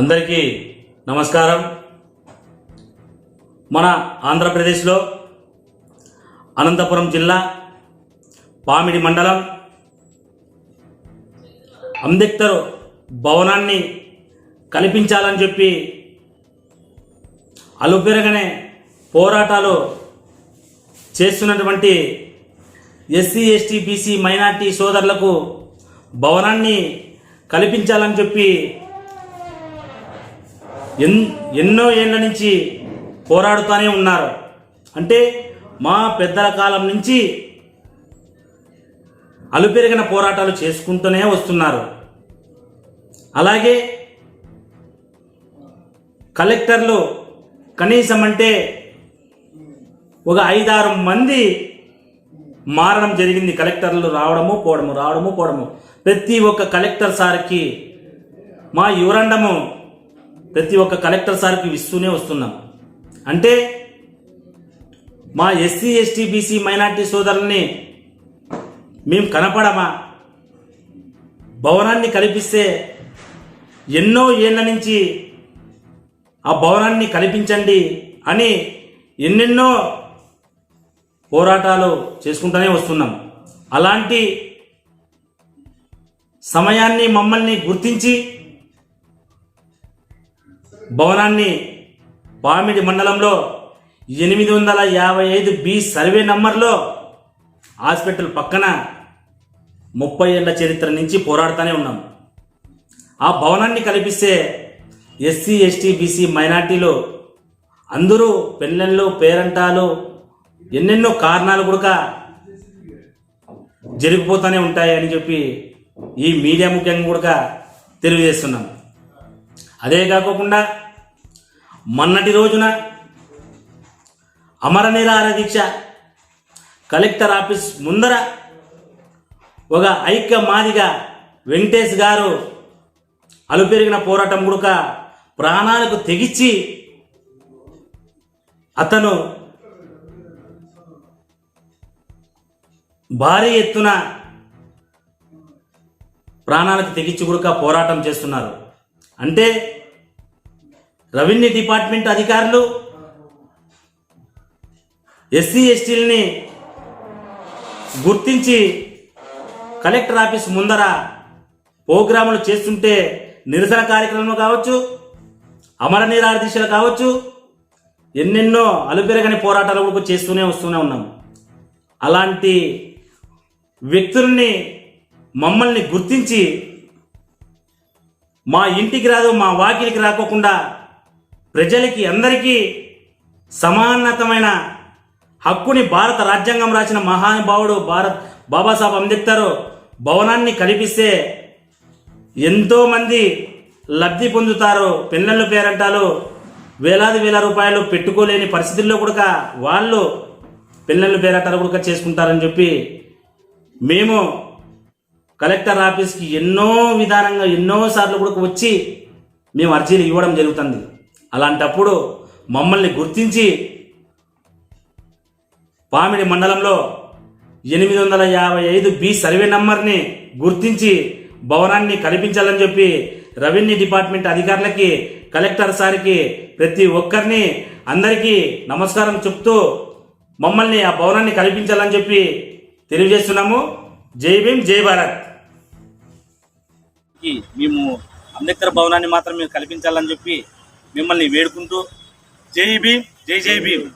అందరికీ నమస్కారం. మన ఆంధ్రప్రదేశ్లో అనంతపురం జిల్లా పామిడి మండలం అంబేద్కర్ భవనాన్ని కల్పించాలని చెప్పి అలుపెరగనే పోరాటాలు చేస్తున్నటువంటి ఎస్సీ ఎస్టీ బీసీ మైనార్టీ సోదరులకు భవనాన్ని కల్పించాలని చెప్పి ఎన్ ఎన్నో ఏళ్ళ నుంచి పోరాడుతూనే ఉన్నారు. అంటే మా పెద్దల కాలం నుంచి అలుపెరిగిన పోరాటాలు చేసుకుంటూనే వస్తున్నారు. అలాగే కలెక్టర్లు కనీసం అంటే ఒక ఐదారు మంది మారడం జరిగింది. కలెక్టర్లు రావడము పోవడము రావడము పోవడము. ప్రతి ఒక్క కలెక్టర్ సార్కి మా యువరండము ప్రతి ఒక్క కలెక్టర్ సార్కి ఇస్తూనే వస్తున్నాం. అంటే మా ఎస్సీ ఎస్టీ బీసీ మైనార్టీ సోదరుల్ని మేము కనపడమా? భవనాన్ని కల్పిస్తే ఎన్నో ఏళ్ళ నుంచి ఆ భవనాన్ని కల్పించండి అని ఎన్నెన్నో పోరాటాలు చేసుకుంటూనే వస్తున్నాం. అలాంటి సమయాన్ని మమ్మల్ని గుర్తించి భవనాన్ని పామిడి మండలంలో ఎనిమిది వందల యాభై ఐదు బి సర్వే నంబర్లో హాస్పిటల్ పక్కన ముప్పై ఏళ్ళ చరిత్ర నుంచి పోరాడుతూనే ఉన్నాం. ఆ భవనాన్ని కల్పిస్తే ఎస్సీ ఎస్టీ బీసీ మైనార్టీలు అందరూ పెళ్ళళ్ళు పేరంటాలు ఎన్నెన్నో కారణాలు కూడా జరిగిపోతూనే ఉంటాయి అని చెప్పి ఈ మీడియా ముఖ్యంగా కూడా తెలియజేస్తున్నాం. అదే కాకుండా మొన్నటి రోజున అమర నిరార దీక్ష కలెక్టర్ ఆఫీస్ ముందర ఒక ఐక్య మాదిగా వెంకటేష్ గారు అలుపెరిగిన పోరాటం గుడక ప్రాణాలకు తెగిచ్చి అతను భారీ ఎత్తున ప్రాణాలకు తెగించి గుడక పోరాటం చేస్తున్నారు. అంటే రెవెన్యూ డిపార్ట్మెంట్ అధికారులు ఎస్సీ ఎస్టీలని గుర్తించి కలెక్టర్ ఆఫీస్ ముందర ప్రోగ్రాములు చేస్తుంటే నిరసన కార్యక్రమం కావచ్చు అమర నిరాహార కావచ్చు ఎన్నెన్నో అలుపెరగని పోరాటాలు కూడా చేస్తూనే వస్తూనే ఉన్నాం అలాంటి వ్యక్తుల్ని మమ్మల్ని గుర్తించి మా ఇంటికి రాదు మా వాకిలికి రాకోకుండా ప్రజలకి అందరికీ సమానతమైన హక్కుని భారత రాజ్యాంగం రాసిన మహానుభావుడు భారత్ బాబాసాహెబ్ అంబేద్కర్ భవనాన్ని కల్పిస్తే ఎంతోమంది లబ్ధి పొందుతారు. పిల్లల పేరంటాలు వేలాది వేల రూపాయలు పెట్టుకోలేని పరిస్థితుల్లో కూడా వాళ్ళు పిల్లల పేరంటాలు కూడా చేసుకుంటారని చెప్పి మేము కలెక్టర్ ఆఫీస్కి ఎన్నో విధానంగా ఎన్నోసార్లు కూడా వచ్చి మేము అర్జీలు ఇవ్వడం జరుగుతుంది. అలాంటప్పుడు మమ్మల్ని గుర్తించి పామిడి మండలంలో ఎనిమిది వందల యాభై ఐదు బి సర్వే నంబర్ని గుర్తించి భవనాన్ని కల్పించాలని చెప్పి రెవెన్యూ డిపార్ట్మెంట్ అధికారులకి కలెక్టర్ సార్కి ప్రతి ఒక్కరిని అందరికీ నమస్కారం చెప్తూ మమ్మల్ని ఆ భవనాన్ని కల్పించాలని చెప్పి తెలియజేస్తున్నాము. జై భీమ్ జై భారత్. మేము అంబేద్కర్ భవనాన్ని మాత్రం మేము కల్పించాలని చెప్పి మిమ్మల్ని వేడుకుంటూ జై భీమ్ జై జై భీమ్.